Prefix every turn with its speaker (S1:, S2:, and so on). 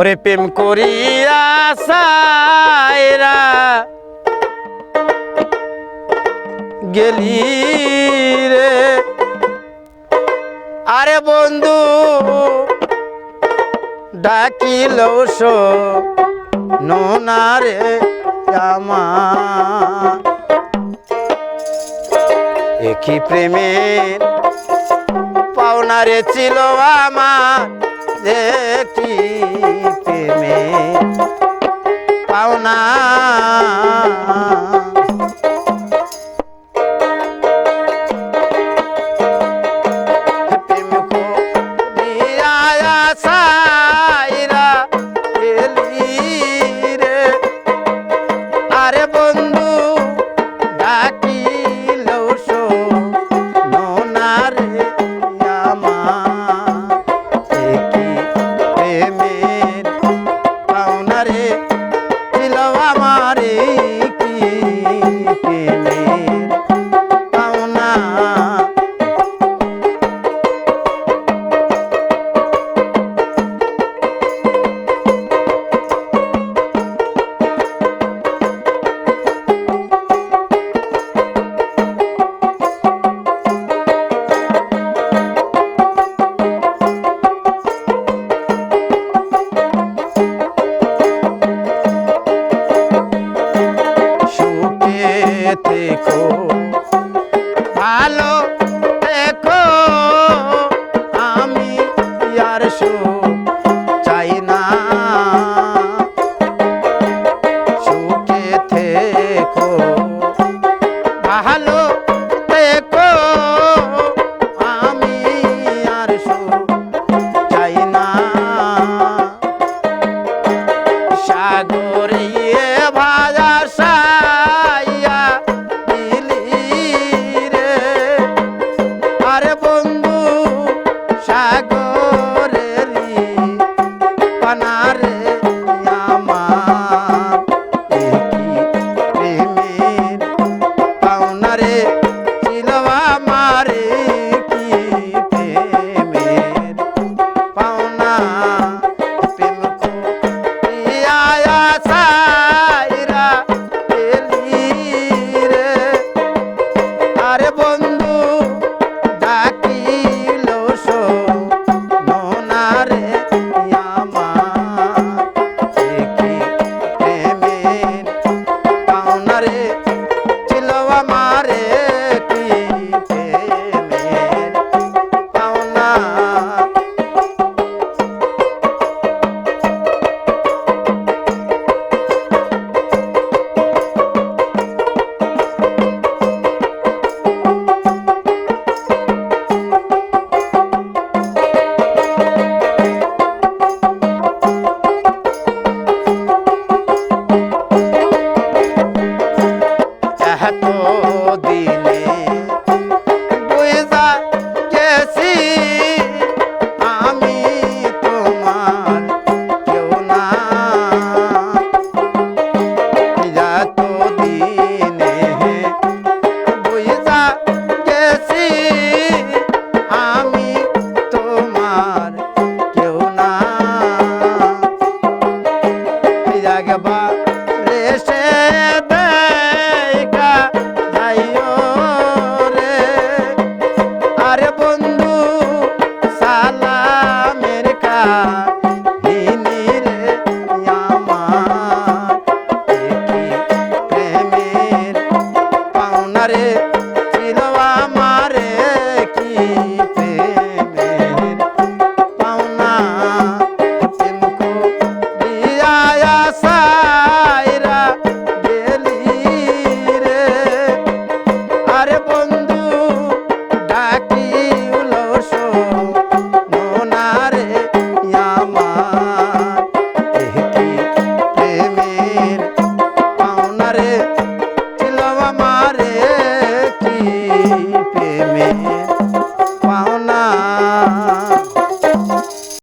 S1: ওরে প্রেম করিয়া সাইরা গেলি রে। আরে বন্ধু ডাকিল নোনারে আমার একই প্রেমের পাওনারে ছিল আমার। একই প্রেমে পাওনা। প্রেম করিয়া সাইরা থেকো ভালো থেকো আমি আর সুখ চাই না। সুখে থেকো। ভালো আরে বন্ধু সাগরেরি পানারে আমার প্রেমের পাওনারে ছিল আমার কি প্রেমের পাওনা। ডাকি